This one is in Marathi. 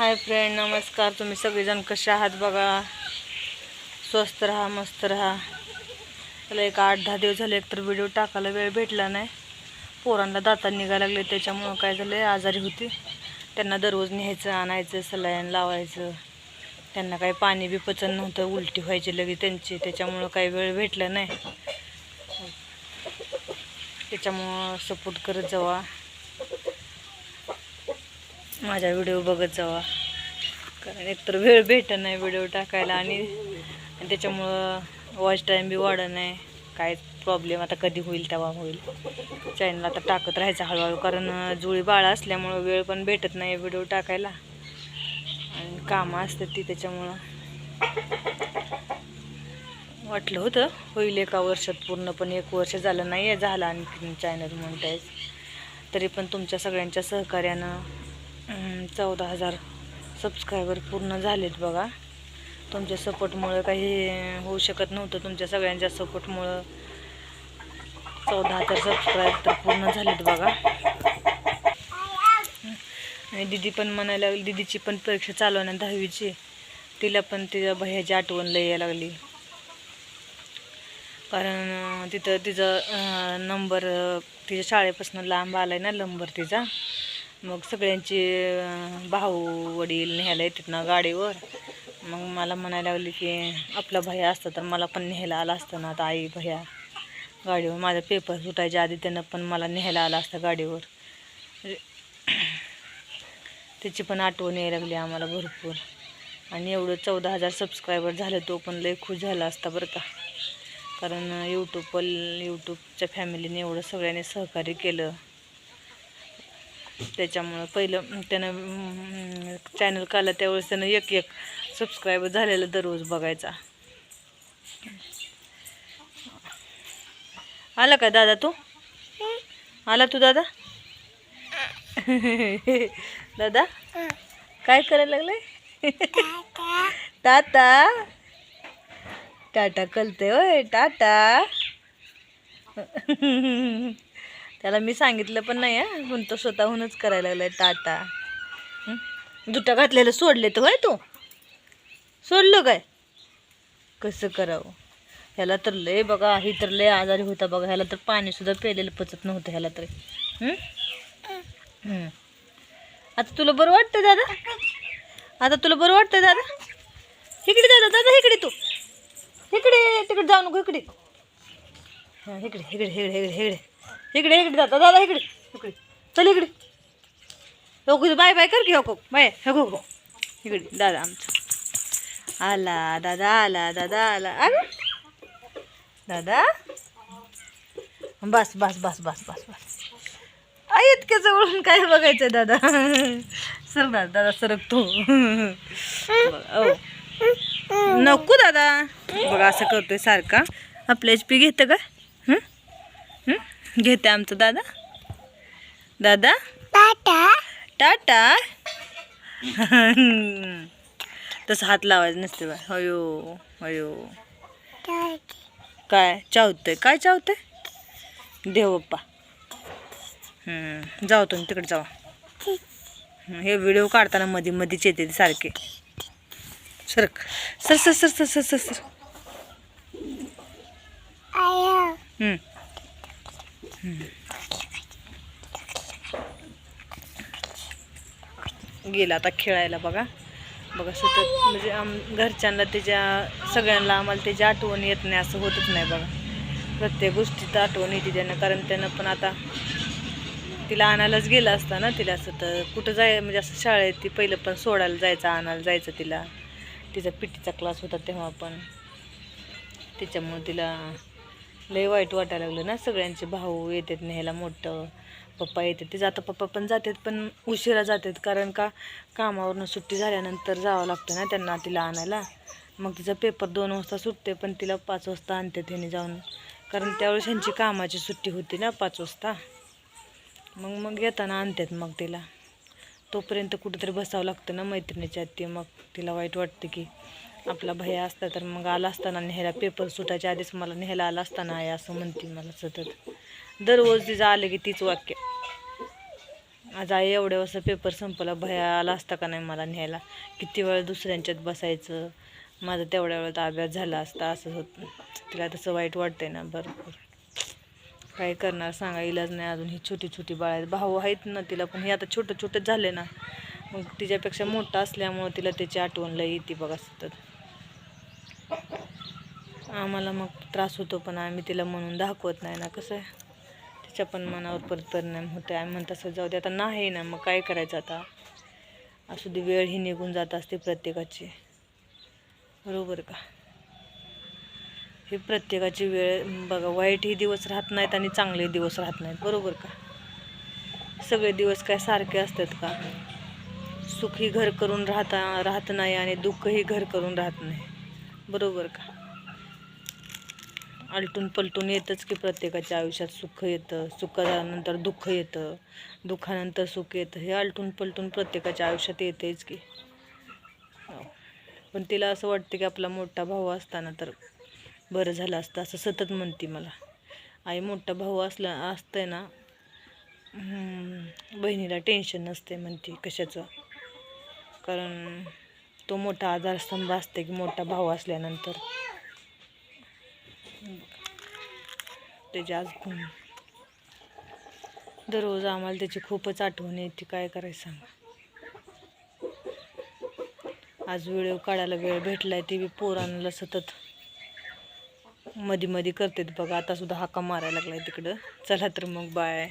हाय फ्रेंड नमस्कार. तुम्ही सगळेजण कसे आहात बघा? स्वस्त राहा मस्त राहा. त्याला एक आठ दहा दिवस झाले एकतर व्हिडिओ टाकायला वेळ भेटला नाही. पोरांना दातात निघायला लागले त्याच्यामुळं काय झालं? आजारी होती. त्यांना दररोज न्यायचं आणायचं सलाईन लावायचं. त्यांना काही पाणी बी पचन नव्हतं उलटी व्हायची लगे त्यांची. त्याच्यामुळं काही वेळ भेटला नाही. त्याच्यामुळं सपोर्ट करत जावा. माझा व्हिडिओ बघत जावा. कारण एकतर वेळ भेटत नाही व्हिडिओ टाकायला आणि त्याच्यामुळं वॉच टाईम बी वाढत नाही. काय प्रॉब्लेम आता कधी होईल तेव्हा होईल. चॅनल आता टाकत राहायचं हळूहळू. कारण जुळी बाळ असल्यामुळं वेळ पण भेटत नाही व्हिडिओ टाकायला. आणि कामं असतात ती त्याच्यामुळं. वाटलं होतं होईल एका वर्षात पूर्ण पण एक वर्ष झालं नाही आहे झालं आणखी चॅनल म्हणतायच तरी पण तुमच्या सगळ्यांच्या सहकार्यानं चौदा हजार सबस्क्रायबर पूर्ण झालेत बघा. तुमच्या सपोर्टमुळं काही होऊ शकत नव्हतं. तुमच्या सगळ्यांच्या सपोर्टमुळं चौदा हजार सबस्क्राईब तर पूर्ण झालेत बघा. आणि दिदी पण म्हणायला लागली दिदीची पण परीक्षा चालू आहे ना दहावीची. तिला पण तिच्या भैयाची आठवण लई यायला लागली. कारण तिथं तिचा नंबर तिच्या शाळेपासून लांब आला आहे ना नंबर तिचा. मग सगळ्यांची भाऊ वडील न्यायला येतात ना गाडीवर. मग मला म्हणायला लागली की आपला भैया असता तर मला पण न्यायला आला असतं ना आता आई भैया. गाडीवर माझा पेपर सुटायच्या आधी त्यानं पण मला न्यायला आला असता गाडीवर. त्याची पण आठवण यायला लागली आम्हाला भरपूर. आणि एवढं चौदा हजार सबस्क्रायबर झालं तो पण लय खुश झाला असता बरं का. कारण यूट्यूब यूट्यूबच्या फॅमिलीने एवढं सगळ्यांनी सहकार्य केलं. त्याच्यामुळं पहिलं त्यानं चॅनल काढला त्यावेळेस त्यानं एक एक सबस्क्रायबर झालेला दररोज बघायचा. आला का दादा तू? आला तू दादा? दादा? काय करायला लागलाय? टाटा? टाटा कलते होय टाटा. त्याला मी सांगितलं पण नाही आहे पण तो स्वतःहूनच करायला लागलाय टाटा. हं? दुटा घातलेलं सोडले तर होय तू? सोडलं काय? कसं करावं? ह्याला तर लय बघा ही तर लय आजारी होता बघा. ह्याला तर पाणीसुद्धा पेलेलं पचत नव्हतं ह्याला तरी. आता तुला बरं वाटतं दादा? आता तुला बरं वाटतं दादा? इकडे दादा दादा इकडे तू. इकडे तिकडे जाऊ नको इकडे. हां इकडे इकडे इकडे इकडे इकडे. इकडे इकडे दादा दादा इकडे. इकडे. चल इकडे. हो बाय बाय कर की हो बाय हो हो इकडे दादा आमचा आला दादा आला दादा आला. अरे दादा? बस बस बस बस बस बस. आई इतक्या जवळून काय बघायचं दादा? सर दादा दादा सरकतो. हो. नको दादा. बघा असं करतोय सारखा. आपल्या एच पी घेतं का? हं? घेते आमचं दादा. दादा? टाटा. तसं हात लावायचं नसते बा. अयो अयो. काय? चावतंय. काय चावतंय? देव बाप्पा जाऊ तुम्ही तिकडे जावा. हं, व्हिडिओ काढताना मध्ये मध्येच येते ते सारखे. सरक. सर सर सर सर सर सर. सर. गेला आता खेळायला बघा. बघा सतत म्हणजे आम घरच्यांना त्याच्या सगळ्यांना आम्हाला त्याची आठवण येत नाही असं होतच नाही बघा. प्रत्येक गोष्टीत आठवण येते त्यांना कारण त्यानं पण आता तिला आणायलाच गेलं असता ना तिला असं तर कुठं जाय म्हणजे असं शाळेत ती पहिलं पण सोडायला जायचं आणायला जायचं तिला. तिचा पिटीचा क्लास होता तेव्हा पण. त्याच्यामुळे तिला लय वाईट वाटायला लागलं ना सगळ्यांचे भाऊ येतात न्यायला मोठं पप्पा येतात. ते जाता पप्पा पण जातात पण उशिरा जातात. कारण का कामावरनं सुट्टी झाल्यानंतर जावं लागतं ना त्यांना तिला आणायला. मग तिचा पेपर दोन वाजता सुटते पण तिला पाच वाजता आणते त्याने जाऊन. कारण त्यावेळेस ह्यांची कामाची सुट्टी होती ना पाच वाजता. मग मग येताना आणतात मग तिला. तोपर्यंत कुठेतरी बसावं लागतं ना मैत्रिणीच्या ते मग. तिला वाईट वाटतं की आपला भया असता तर मग आला असताना न्यायला पेपर सुटायच्या आधीच मला न्यायला आला असताना आहे असं म्हणते मला सतत. दररोज तिचं आलं की तीच वाक्य. आज आई एवढ्या वाजता पेपर संपला भया आला असता का नाही मला न्यायला? किती वेळ दुसऱ्यांच्यात बसायचं? माझा तेवढ्या वेळात अभ्यास झाला असता असं होत तिला तसं वाईट वाटतंय ना भरपूर काय करणार सांगा इलाज नाही अजून ही छोटी छोटी बाळ आहेत. भाऊ आहेत ना तिला पण हे आता छोटं छोटं झाले ना. मग तिच्यापेक्षा मोठं असल्यामुळं तिला त्याची आठवण लई येते बघा सतत. आम्हाला मग त्रास होतो पण आम्ही तिला म्हणून दाखवत नाही ना कसं आहे? तिच्या पण मनावर परत परिणाम होते आम्ही म्हणत असं जाऊ दे आता नाही ना मग काय करायचं आता? असू दे वेळ ही निघून जात असते प्रत्येकाची. बरोबर का? ही प्रत्येकाची वेळ बघा वाईटही दिवस राहत नाहीत आणि चांगले दिवस राहत नाहीत. बरोबर का? सगळे दिवस काय सारखे असतात का? सुखही घर करून राहता राहत नाही आणि दुःखही घर करून राहत नाही. बरोबर का? आलटून पलटून येतंच की प्रत्येकाच्या आयुष्यात सुख येतं सुखानंतर दुःख येतं दुःखानंतर सुख येतं. हे आलटून पलटून प्रत्येकाच्या आयुष्यात येतेच की. हो. पण तिला असं वाटतं की आपला मोठा भाऊ असताना तर बरं झालं असतं असं सतत म्हणते मला. आई मोठा भाऊ असला असतंय ना बहिणीला टेन्शन नसते म्हणते कशाचं. कारण तो मोठा आधारस्तंभ असते की मोठा भाऊ असल्यानंतर. त्याची आज घुम. दररोज आम्हाला त्याची खूपच आठवण येते. काय करायचं सांगा. आज व्हिडिओ काढायला वेळ भेटलाय ते बी पोरांना सतत मधी मधी करतात बघा. आता सुद्धा हाका मारायला लागलाय तिकडं. चला तर मग बाय